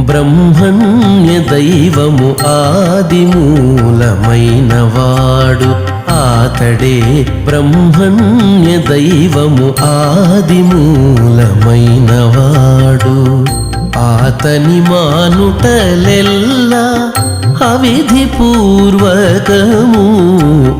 బ్రహ్మణ్య దైవము ఆదిమూలమైన వాడు ఆతడే బ్రహ్మణ్య దైవము ఆదిమూలమైన వాడు ఆతని మానుటలెల్లా అవిధి పూర్వకము.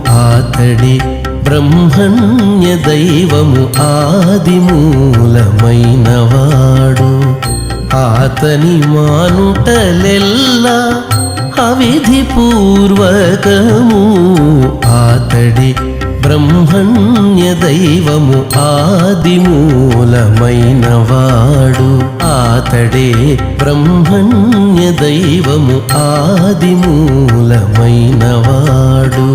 ఆతడి బ్రహ్మణ్య దైవము ఆదిమూలమైన వాడు ఆతని మానుటలెల్లా అవిధి పూర్వకము ఆతడి బ్రహ్మణ్య దైవము ఆదిమూలమైన వాడు ఆతడే బ్రహ్మణ్య దైవము ఆదిమూలమైన వాడు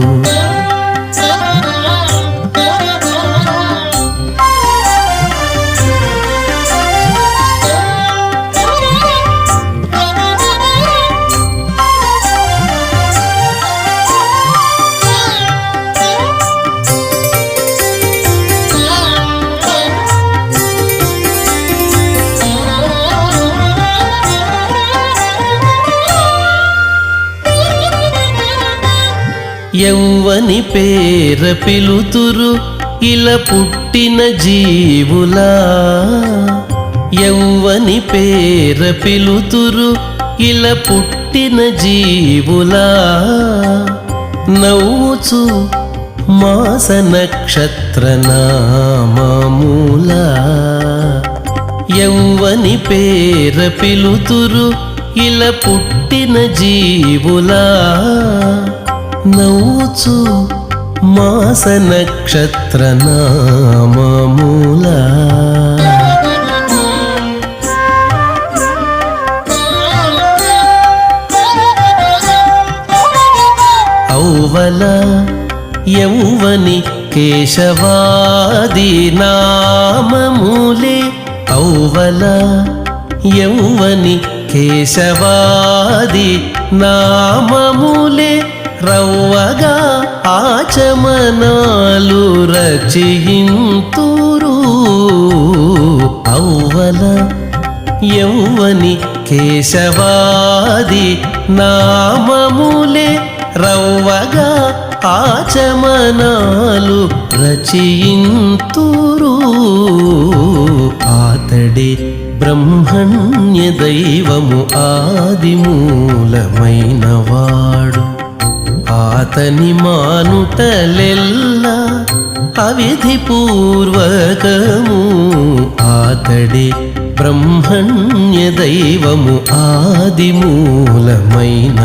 ఎవ్వని పేర పిలుతురు ఇలా పుట్టిన జీవులా. ఎవ్వని పేర పిలుతురు ఇలా పుట్టిన జీవులా. నవ్వుచు మాస నక్షత్ర నామూలా ఎవ్వని పేర పిలుతురు ఇలా పుట్టిన జీవులా. నవ్వుచు మాస నక్షత్ర నామూలా ఔవల యౌవని కేశవాది నామూలే ఔవల యౌవని కేశవాది నామూలే రవ్వగా ఆచమనాలు రచయింతురు అవ్వల యౌవని కేశవాది నామములే రవ్వగా ఆచమనాలు రచయింతురు ఆతడి బ్రహ్మణ్య దైవము ఆదిమూలమైన వాడు ఆతని మానుటలెల్లా అవిధి పూర్వకము ఆతడి బ్రహ్మణ్య దైవము ఆదిమూలమైన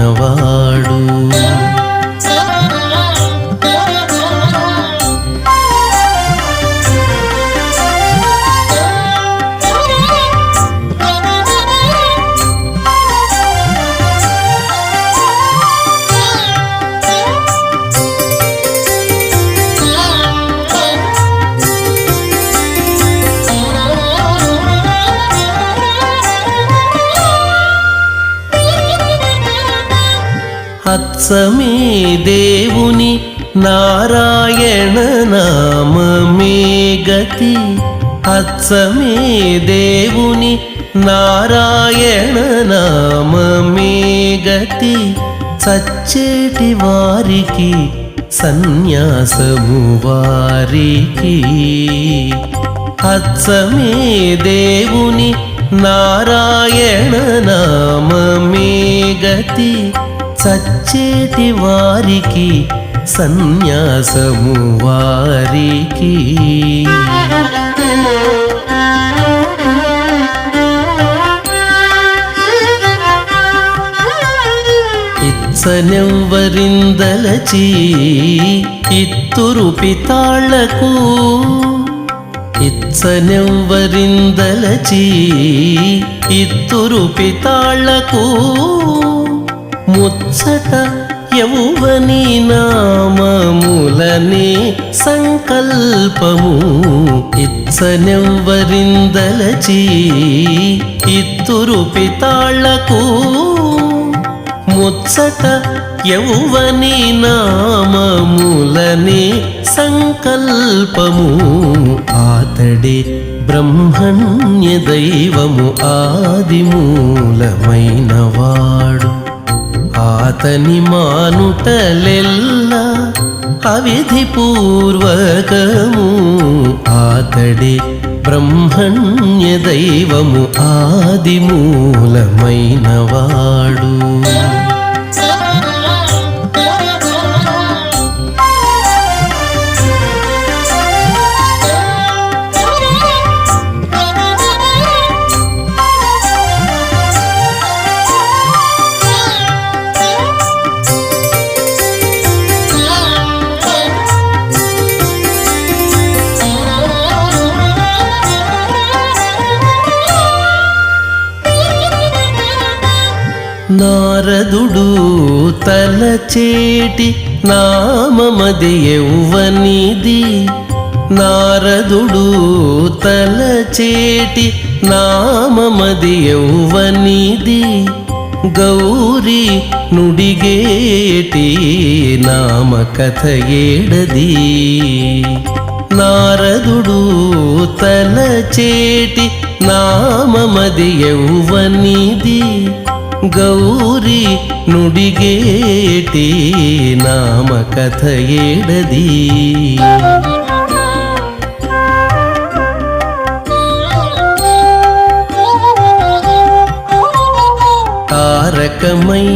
వాడు దేవుని నారాయణ నామమే గతి. అత్సమే దేవుని నారాయణ నామమే గతి. సచ్చేటి వారికి సన్యాసము వారికి. అచ్చమే దేవుని నారాయణ నామమే గతి. సచ్చేటి వారికి సన్యాసము వారికి. ఇచ్చనెవ్వరిందలచి ఇత్తురు పితాళ్ళకు. ఇచ్చనెవ్వరిందలచి ఇత్తురు పితాళ్ళకు. ముచ్చట యౌవని నామములనే సంకల్పము ఇచ్చనెవ్వరిందలచి ఇత్తురు పితాళ్ళకు ముచ్చట యౌవని నామములనే సంకల్పము ఆతడే బ్రహ్మణ్య దైవము ఆదిమూలమైనవాడు ఆతని మానుటలెల్లా అవిధి పూర్వకము ఆతడే బ్రహ్మణ్య దైవము ఆదిమూలమైనవాడు నారదుడు తలచేటి నామమది ఎవ్వనిది నారదుడు తలచేటి నామమది ఎవ్వనిది గౌరీ నుడిగేటి నామకథ ఏడది. నారదుడు తలచేటి నామమది ఎవ్వనిది గౌరీ నుడిగేటి నామకథ ఏడది తారకమై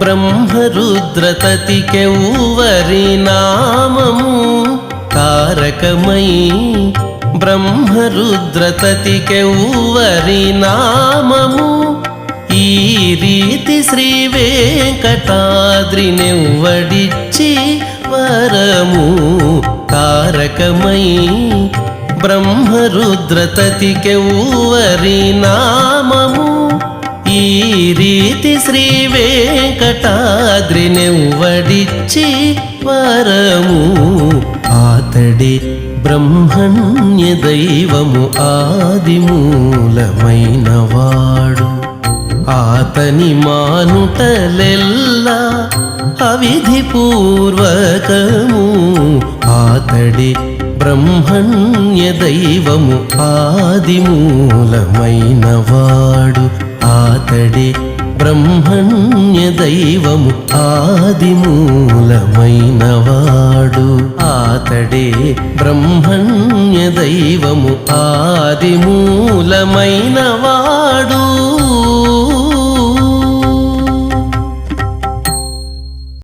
బ్రహ్మరుద్రతతికెవ్వరి నామము తారకమై బ్రహ్మరుద్రతతికెవ్వరి నామము ఈ రీతి శ్రీ వెంకటాద్రినెవ్వడిచ్చి వరము తారకమై బ్రహ్మరుద్రతతికెవ్వరి నామము. ఈ రీతి శ్రీ వెంకటాద్రినెవ్వడిచ్చి వరము ఆతడి బ్రహ్మణ్య దైవము ఆదిమూలమైనవాడు ఆతని మానుటలెల్లా అవిధిపూర్వకము. ఆతడి బ్రహ్మణ్య దైవము ఆదిమూలమైన వాడు ఆతడి బ్రహ్మణ్య దైవము ఆదిమూలమైన వాడు ఆతడే బ్రహ్మణ్య దైవము ఆదిమూలమైన వాడు